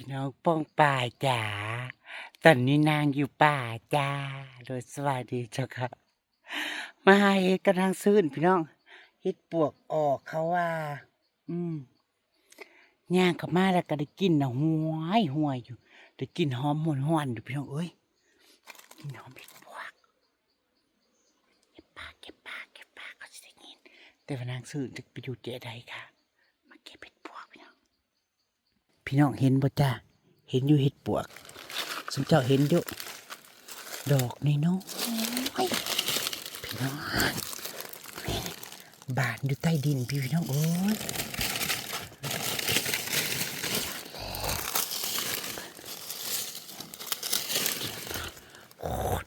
พี่น้องป้องป่าจ๋า ตอนนี้นางอยู่ป่าจ้าโดยสวัสดีเจ้าค่ะ มาเห็ดกำลังซื้นพี่น้องเห็ดปวกออกเขาว่า อืมย่างเข้ามาแล้วก็ได้กินนะห้วยห้วยอยู่ ได้กินหอมหวนหวนอยู่พี่น้องเอ้ย กินหอมเห็ดปวกเก็บปากเก็บปากเก็บปากเขาจะได้ยินแต่ว่านางซื้นจะไปอยู่เจ๊ใดค่ะ มาเก็บเห็ดปวกพี่น้อง พี่น้องเห็นบ่จ้าเห็นอยู่เห็ดปวกสมเจ้าเห็นอยู่ดอกนี่น้อยพี่น้องบานอยู่ใต้ดินพี่พี่น้องโอ้ยโอ้ย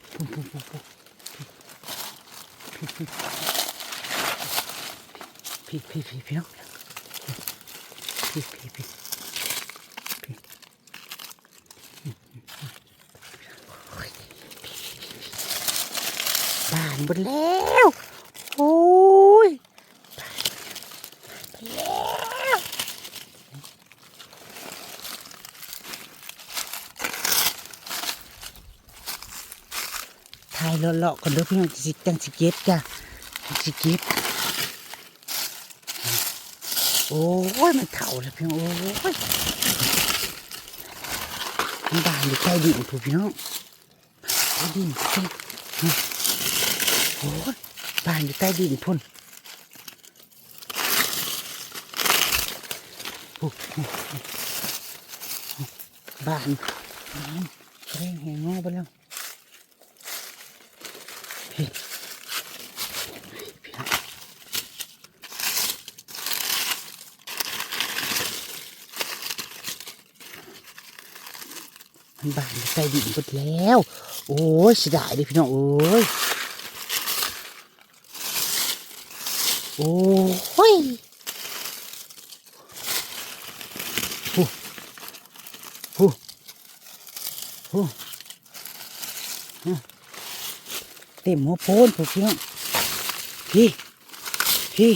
พี่พี่พี่พี่น้องพี่พี่พี่ บาน หมดแล้วโอ้ยบานหมดแล้วถ่ายเลาะๆก่อนเด้อพี่น้องสิจังสิเก็บจ้ะสิเก็บโอ้ยมันเถ่าแล้วพี่น้องโอ้ยมันบานอยู่ใต้ดินถูกพี่น้องใต้ดินใต้ อ้บ้านอยู่ใต้ดินพุ่นบ้านบ้านแรงแหงงอไปแล้วบ้านใต้ดินหมดแล้ว โอ้ยเสียดายดิพี่น้องโอ้ย โอ้ยโอ้โอ้โอ้เต็มหัวโพนพวกพี่น้องพี่ พี่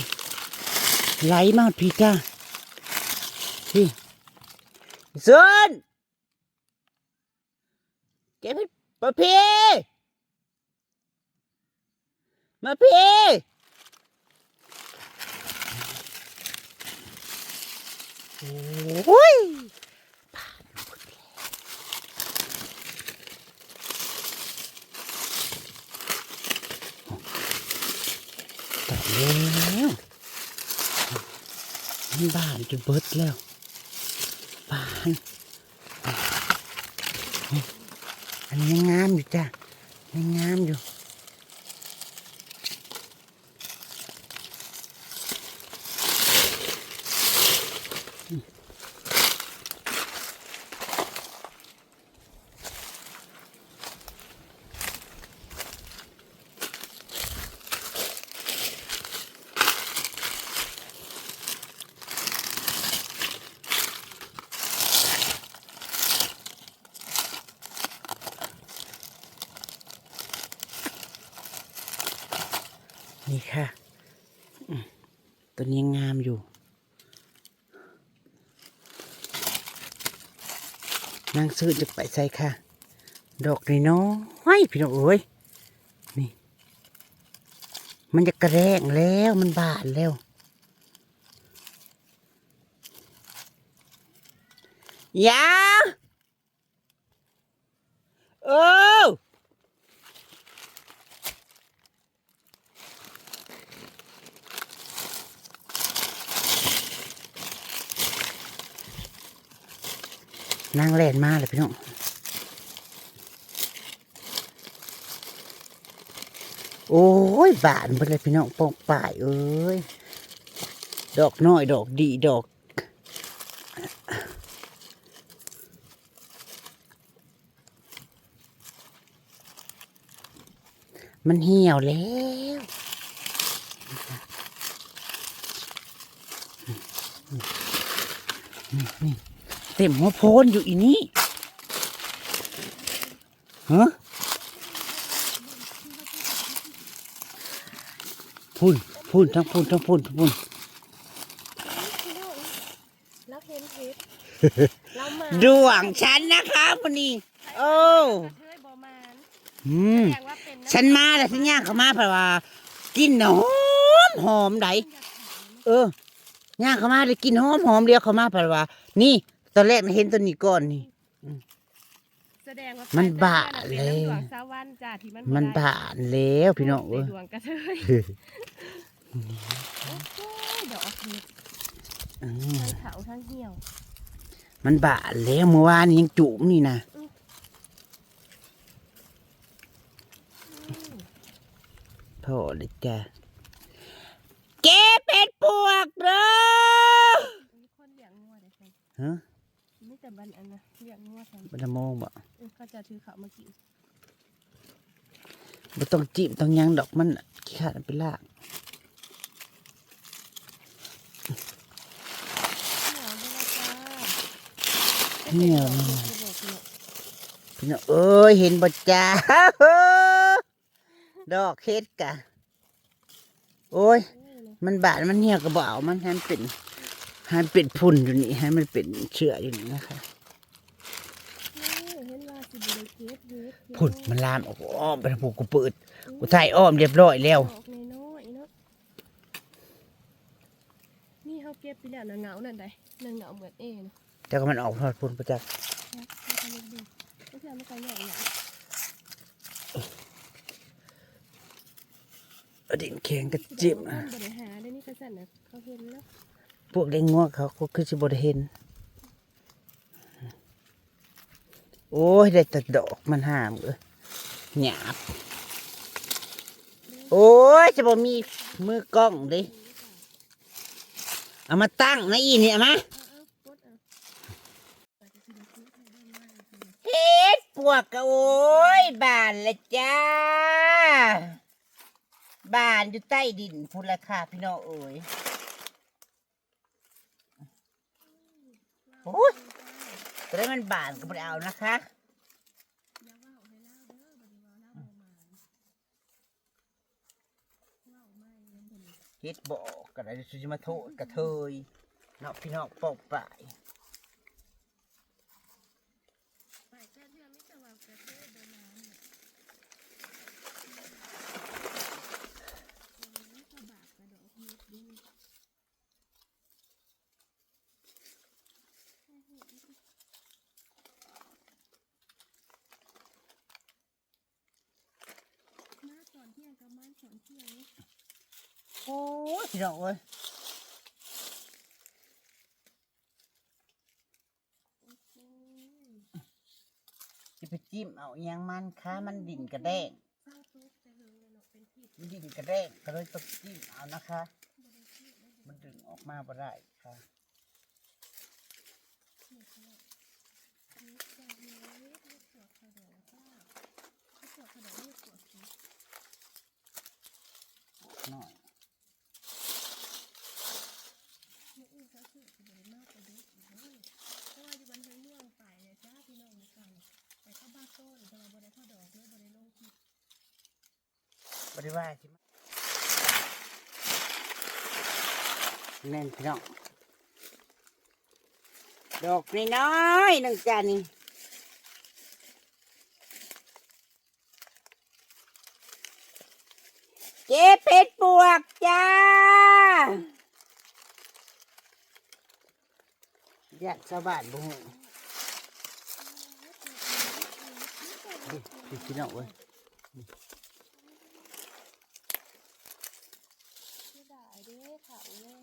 ไหลมาพี่จ้าพี่เซินเก็บมาพี่ มาพี่ โอ้ยผ่านหมดแล้วตัดแล้วมันบานจะเบิดแล้วบ้านอันนี้ยังงามอยู่จ้ะยังงามอยู่ นี่ค่ะตัวนี้งามอยู่ นางซื้อจะไปใส่ค่ะ ดอกนี่น้อยพี่น้องเอ้ยนี่ มันจะกระแรงแล้วมันบานแล้ว ยาเออ นางแล่นมาเลยพี่น้องโอ้ยบานไปเลยพี่น้องปองป่ายเอ้ยดอกน้อยดอกดีดอกมันเหี่ยวแล้ว นี่นี่ เต็มหัวโพนอยู่อีนี่ฮะพุ่นพุ่นทั้งพุ่นทั้งพุ่นทั้งพุ่นแล้วเห็นเห็ดเรามาดวงฉันนะคะวันนี้โอ้กระเทยบ่มานอืมแสดงว่าเป็นฉันมาแล้วฉันย่างเข้ามาเพราะว่ากินหอมหอมไดเออย่างเข้ามาได้กินหอมหอมเดียวเข้ามาเพราะว่า นี่ ตอนแรกน่ะเห็นตัวนี้ก่อนนี่ แสดงว่ามันไปบ้าแต่เลยเป็นน้ำดวงสาววันจ้าที่มันมันได้ผ่านแล้วพี่น้องเป็เอ้ยดวงกระเทยโอ้โหดอกเห็ดอืมทั้งเขาทั้งเหี่ยว มันบานแล้วเมื่อวานนี้ยังจุ่มนี่นะอืมโทษเลยจ้ะเก็บเป็ดปวกเด้อมีคนเลี้ยงงัวได้ใช่ฮะไม่ แต่บันอันนะเลี้ยงงัวใช่บันโมงบ่เขาจะถือเขามากินบ่ต้องจิ้มต้องหยังดอกมันขี้ขาดมันไปลากเหนียวด้วยจ้าเหนียวนี่นี่พี่น้องเอ้ยเห็นบ่จ้าดอกเฮ็ดกะ โอ้ย มันบาดมันเหี่ยวก็บ่เอามันให้มันเป็น ให้มันเป็นพุ่นอยู่นี่ให้มันเป็นเชื้ออยู่นี่นะคะเห็นว่าสิบริเกตเฮ็ดพุ่นมันลามออกอ้อมไปทางผูกกูเปิดกูถ่ายอ้อมเรียบร้อยแล้วดอกน้อยๆเนาะนี่เขาเก็บไปแล้วนะเหงานั่นใดนะเหงาเหมือนเองแต่ก็มันออกทอดพุ่นประจักษ์นะไม่ทำดูไม่ใช่ไม่ใช่ใหญ่ใหญ่เอาดินแข็งก็จิ้มอะอะบริหารได้นี่กระสันนะ พวกเด็กงัวเขาก็คือสิบ่ได้เห็น โอ้ย ได้แต่ดอกมันห้ามเออหยาบ โอ้ยจะบ่มีมือกล้องเดิเอามาตั้งนะอีเนี่ยมาเฮ็ดปวกกะโอ้ยบานละจ้า บานอยู่ใต้ดินพุ่นละค่ะพี่น้องเอ้ย โอ้ยแต่ได้มันบานก็ไม่เอานะคะอย่าว่าเอาให้เล่าเด้อบริวารเล่าบ่มาเล่าไม่เล่นบ่นี่เฮ็ดบอกก็ได้จะมาโทษกระเทยนาะพี่นองปอกป่ายไปแค่เรื่องไม่แต่ว่ากระเทยโบราณน่ะโอ้ยกระบาดกระดอกเฮ็ดดี มาตอนเที่ยงกับมันสอนเที่ยงนี่ โอ้ยพี่น้องเอ้ยจะไปจิ้มเอาอยังมันค้ามันดินกระแดงดมันดินกระแดงก็เลยต้องจิ้มเอานะคะ มันดึงออกมาบ่ได้ค่ะถูกเล บริว่าใช่ไหมแน่นพี่น้องดอกน้อยๆหนึ่งจานนี่เจ๊เพชรปวกจ้าญาติชาวบ้านบุ้งพี่น้องเว้ย ที่ด่าเด้เขาเลย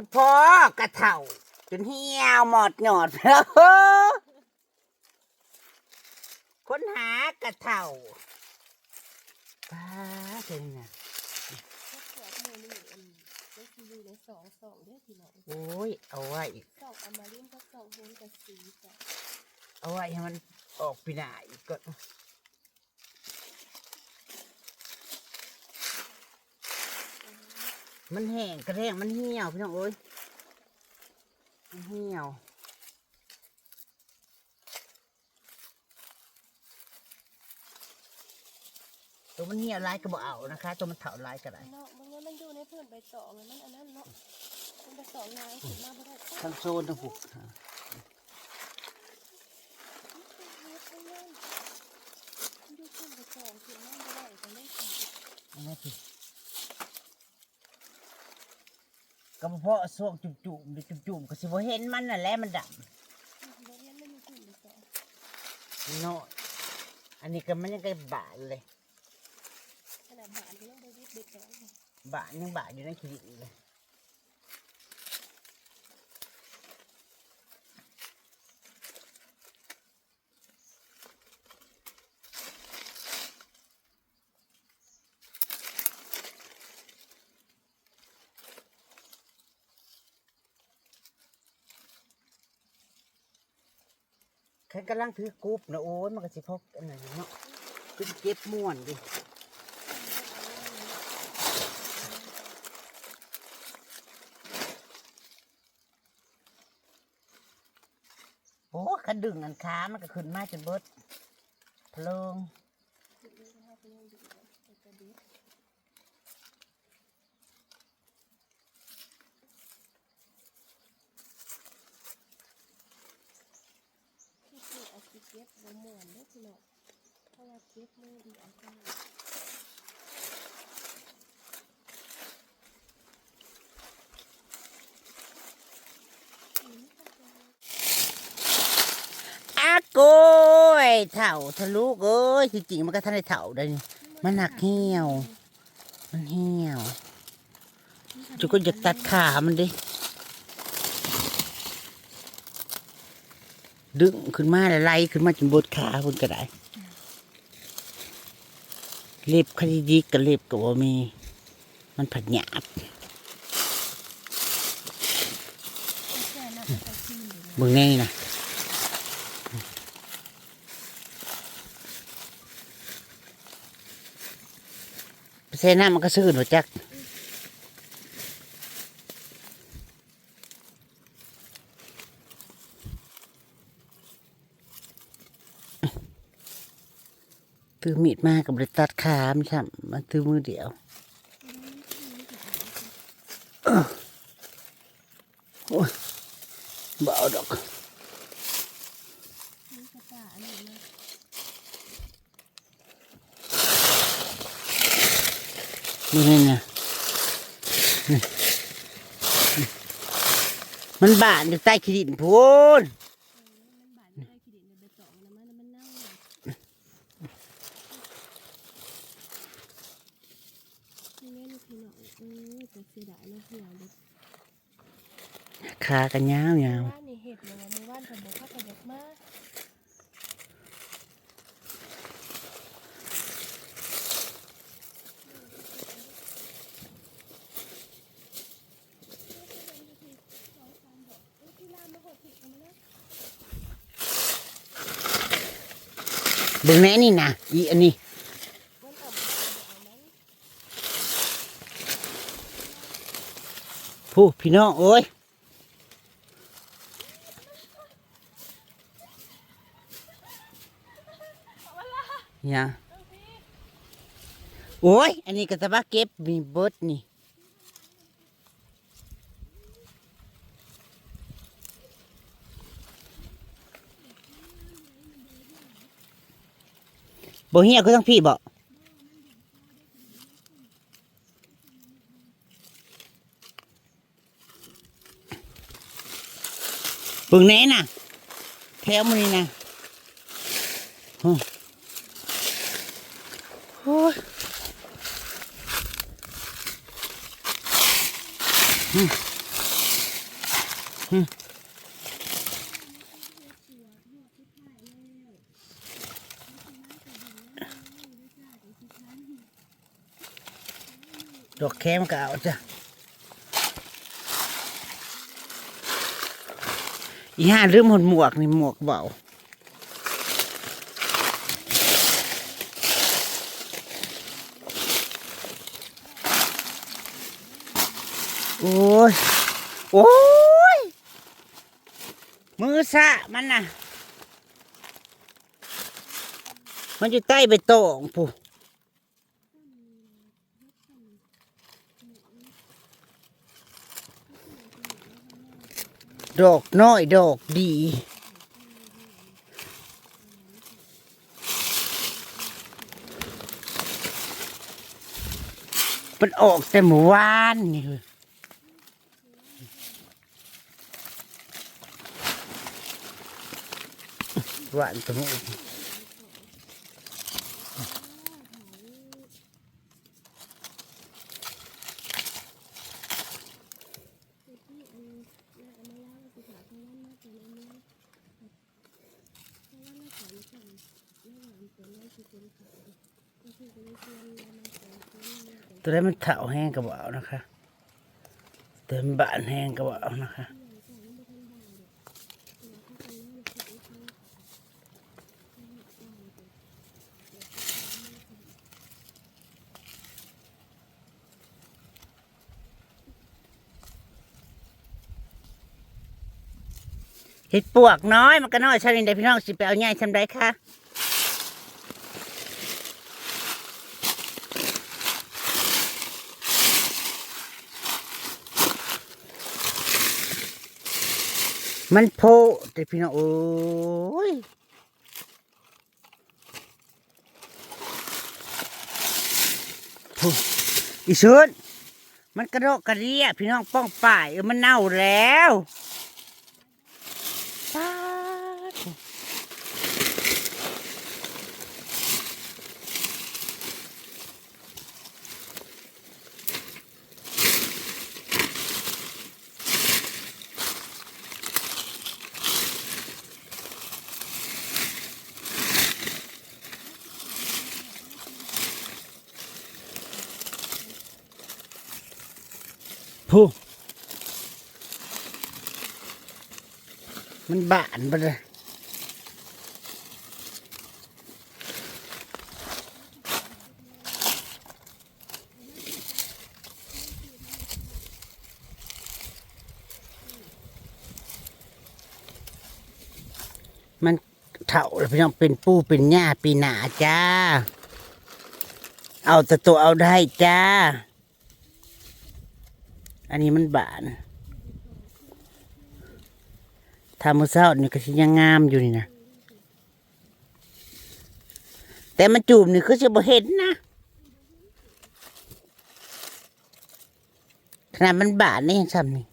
คุณพ่อกระเถ่าจนเหี่ยวหมดหนอดแล้วค้นหากระเถ่าป้าเจนน่ะก็ขวดมือนี่อันก็คืออยู่ในสองสองเด้อพี่น้องโอ้ย เอาไว้สองอมารินก็สองโฮนกับสีจ้ะเอาไว้ให้มันออกปีหน้าอีกก็ มันแห้งกระแรงมันเหี่ยวพี่น้องเอ้ยมันเหี่ยวตัวมันเหี่ยวร้ายก็บ่เอานะคะ ตัวมันเถาร้ายก็ได้เนาะมันงั้นมันอยู่ในเพื่อนใบตองมันอันนั้นเนาะมันไปสองนายขึ้นมาบ่ได้ทั้งโซนทั้งหุกเฮ็ดไปเลยมันอยู่ขึ้นไปสองขึ้นมาบ่ได้ก็เลยขาด เอามาสิ ก็เพาะส่วงจุ่มๆดิจุ่มๆก็สิบ่เห็นมันน่ะแหละมันดบ่เห็นมันอยู่ขึ้นไปสองำน้อยอันนี้ก็มันยังไงบาทเลยขนาดบานก็ยังบ่วิดเด็ดสองเลยบาทยังบาทอยู่ในขีดเลย ใครกำลังถือกรุ๊ปนะโอ้ยมันก็สิพกอันนั้นเนาะคือสิเก็บม่วนดิโอ้คันดึงอันค้ามันก็ขึ้นมาจนเบิดเพลิง ขึ้นเลยก็เฮาก็ยังอยู่เลยแต่ก็เด็ดที่คือเอาสิเก็บบ่ม่วนเด้อพี่น้อง เพราะว่าเก็บมือเดียวกันอาโกยเถ่าทะลุเอ้ยที่จริงมันก็ท่านได้เถ่าได้นี่มันหนักเหี่ยว มันเหี่ยวจุกก็อยากตัดขามันดิ ดึงขึ้นมาแล้วไล่ขึ้นมาจนบดขาคนก็ได้ เล็บคดีดีกับเล็บกับว่ามี มันผัดหยาบแค่นั้นก็คืนอยู่เบิ่งแน่นะเซน้ามันก็ซื่อหนูจัก มีดมากับบริตัดขามช่ำมันถือมือเดียวโอ้ยเบาดอกนี่กระตาอันนี้นะนี่ไงนะมันบานอยู่ใต้ขีดินพูนบาดไม่ได้ขี้ดินในใบตองนะมันมันเน่านี่แม่ลูกพี่น้องเออแต่เสียดายเนาะเหี่ยวเลย ขากันยาวยาวว่านนี่เห็ดเลยมือว่านผมบอกข้าประหยัดมากเบิ่งแน่นี่นะอีอันนี้มันเอาไปเอานั้นผู้พี่น้อง โอ้ย ยังโอ้ย อันนี้ก็จะว่าเก็บมีเบิดนี่บ่เฮียก็ต้องพี่บ่เบิ่งแน่น่ะแถวมันนี่นะโอ้โอ้ยอืมอืม ดอกแคมก็เอาจ้ะ อีห่าลืมหมดหมวกนี่หมวกเบาโอ้ ย โอ้ย มือสะมันน่ะ มันอยู่ใต้ใบตองผู้ดอกน้อยดอกดี มันออกแต่หมู่วานนี่เลย หวานตะมูกที่อันน่าเอามาเล่าสิค่ะเพราะว่าน่าจะเล่นเพราะว่าน่าจะมีคนน่าหวานตัวน้อยคือคนขาวก็คือก็เลยชวนเรามาขอคนนี้กัน ตัวนี้มันเถาแห้งกระเบเอานะคะเต็มบานแห้งกระเบเอานะคะ เห็ดปวกน้อยมันก็น้อยชาลินได้พี่น้องสิไปเอาใหญ่ทำได้ค่ะมันโพแต่พี่น้องโอ้ยอีชุนมันกระโดกกระเรียพี่น้องป้องป่ายมันเน่าแล้ว ปาด ผู้มันบานไปเลยมันเถ่าแล้วพี่น้องเป็นปูเป็นหญ้าปีหนาจ้า เอาแต่ตัวเอาได้จ้า อันนี้มันบานทำมือเศร้านี่ก็สิยังงามอยู่นี่นะแต่มันจูบนี่คือจะบ่เห็นนะขนาดมันบาดนี่ยังซ้ำนี่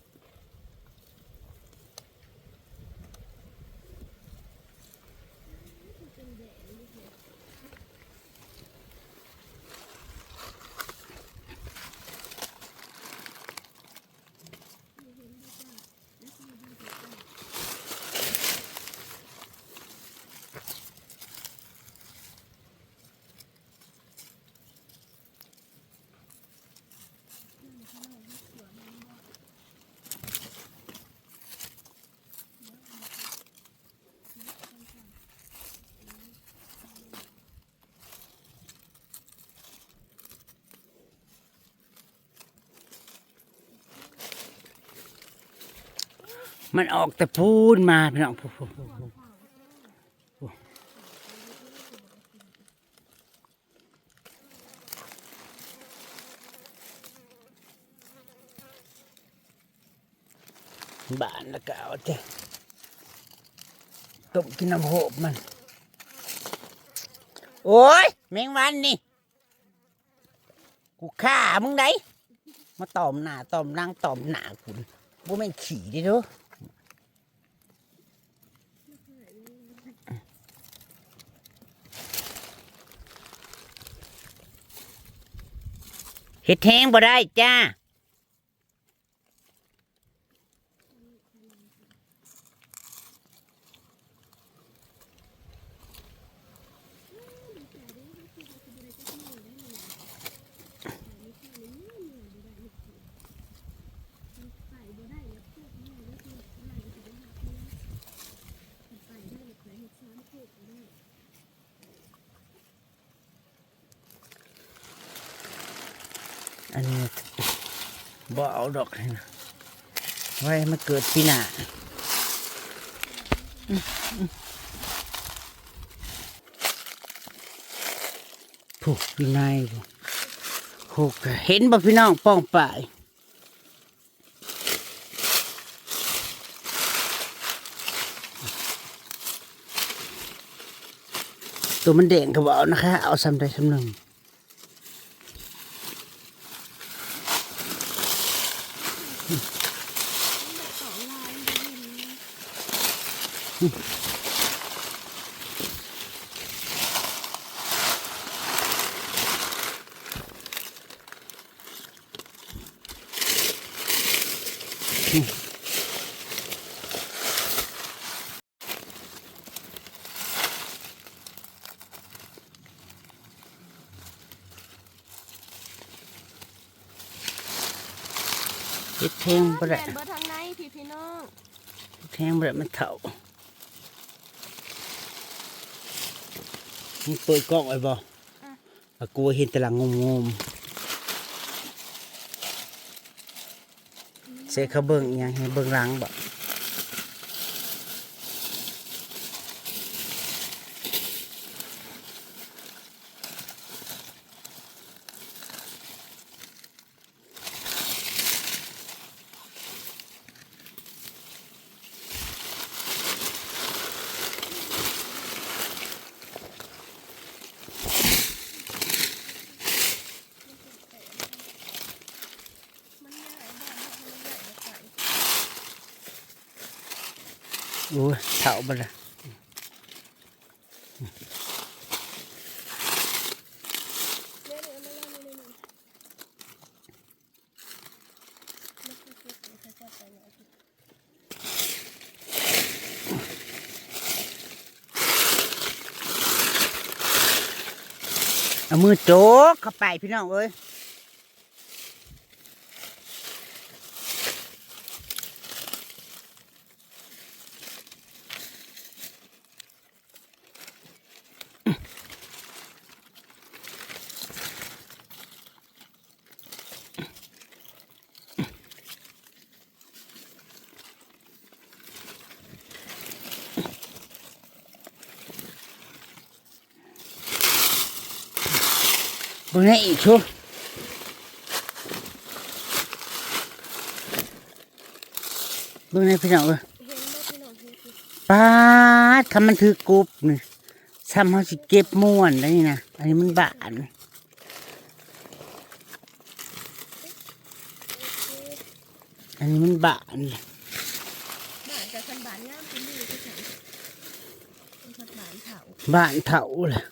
มันออกแต่พูนมาพี่น้องพูพูพูพูพูบานแล้วก็เอาแต่ต้มกินน้ำโหบมัน โอ้ยแมงวันนี่ กูฆ่ามึงได้มาตอมหน้าตอมหลังตอมหน้ากูนี่บ่แม่นขี่ดิเด้อ เฮ็ดแห้งบ่ได้จ้า อันนี้บ่เอาดอกเลยนะไว้ไม่เกิดปีหน้าผูกอยู่ในบ่ผูกเห็นบ่พี่น้องป้องไปตัวมันเด่งกระบอกนะคะ เอาซ้ำใดซ้ำหนึ่ง เฮ็ดแทงบ่แมได้ เบอร์ทางในพี่พี่น้อง แทงบ่ได้มันเถ่า มึงเปิดกล้องไว้บ่อกลัวเห็นแต่หลังงมๆเสกเขาเบิ่งอีหยังให้เบิ่งหลังบ่ มันใหญ่บ้านมันใหญ่กว่าไก่ โอ้ยเถ่า บ่ล่ะเดี๋ยวเดี๋ยวมาเล่ามาเลยเก็บไว้ถ้าจะเอามือโจ๊กเข้าไปพี่น้องเอ้ย เบิ่งให้อีกชุบเบิ่งให้พี่น้องเอ้ยเห็นบ่พี่น้องเห็นสิปาดคำมันถือกรุบนี่ซ้ำเขาสิเก็บม่วนแล้นี่นะอันนี้มันบานอันนี้มันบานบ้านกับสันบานงามเป็นมือที่ฉันเป็นสันบานเถาบานเถาเลย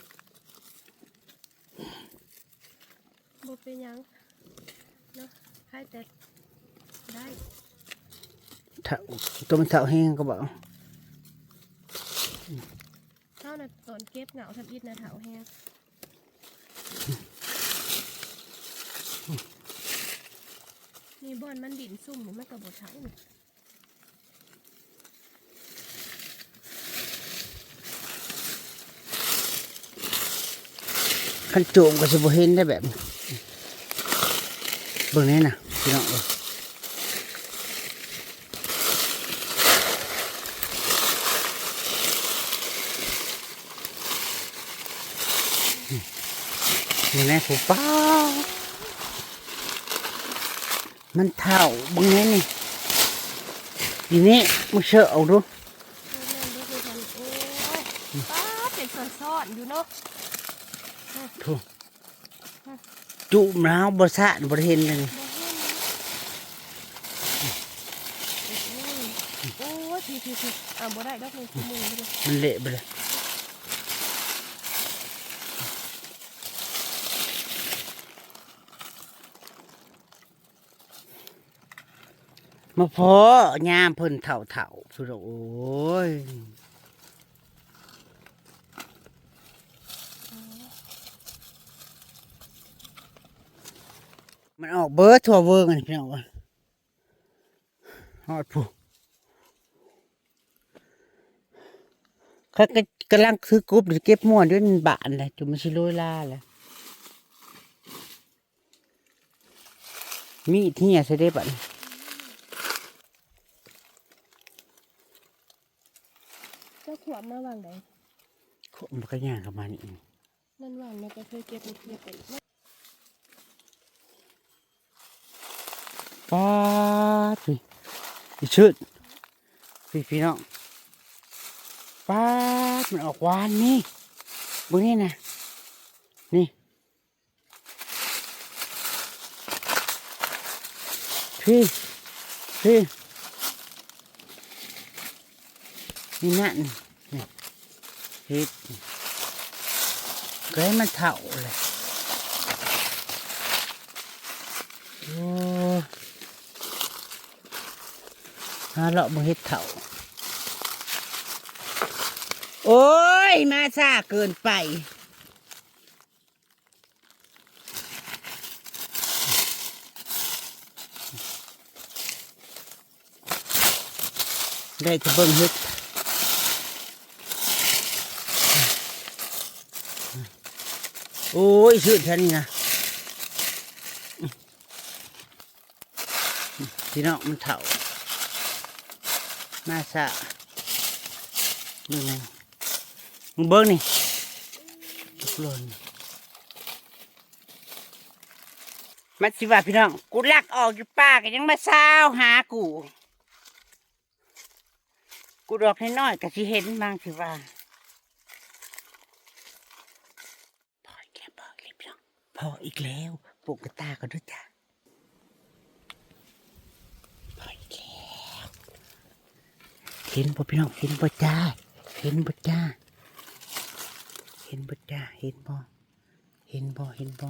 เป็นหยังเนาะให้แต่ได้เถาตัวมันเถาแห้งก็บอกเท่านั้นตอนเก็บเหงาทำอิดนะเถาแห้งนี่บอนมันดินซุ่มนี่มันกับบดเถานี่ขันโจมก็สิบเห็นได้แบบนี้ เบิ่งนี้นะพี่น้องเอ้ยนี่นะผู้ป้ามันเท่าเบิ่งนี้นี่ทีนี้มึงเชื่อเอาดูโอ้แม่นเด้อคือฉันโอ้ยป้าดเป็นซ่อนๆอยู่เนาะถู จุ่มแล้วบสะบริเห็นเลยนี่บ่เห็นโอ้ยพี่พี่พี่อ่าบ่ได้ดอกนี่คือมือเลยมันเละไปเลยมาพอยามเพิ่นเถ่าเถ่าๆสุดโอ้ย มันออกเบิร์ดทั่วเวิร์กันพี่น้องวะฮอดผู้เขาก็กำลังซื้อกรุ๊ปหรือเก็บม่วนด้วยบานเลยจุมันสิโรยล่าเลยมีดที่เนี่ยใส่ได้บัดเจ้าขวบมาวางไหนมันก็ย่างกับมันอีกนั่นวางนะก็เคยเก็บเก็บเป็ ป้าดพี่อีชืดพี่พี่น้องป้าดมันออกหวานนี่บุนี่นะนี่พี่พี่นี่นั่นนี่เฮ็ดก็ให้มันเท่าเลยโอ้ ฮาเลาะบ่เฮ็ดเท่า โอ้ย มาซาเกินไป ได้จะเบิ่งเฮ็ดโอ้ยชื่อฉันนี่นะพี่น้องมันเถ่า มาซ่าดูหนะมึงเบิ้งนี่ทุกคนมันสิว่าพี่น้อง กูลักออกอยู่ป่าก็ยังมาเศร้าหากู กูดอกน้อยๆก็สิเห็นบางสิว่าพออีกแล้วพอกแล้วพี่น้องพออีกแล้วปลูกกระตากันด้วยจ้ะพออีกแล้ว เห็นบ่พี่น้องเห็นบ่จ้า เห็นบ่จ้า เห็นบ่จ้า เห็นบ่ เห็นบ่ เห็นบ่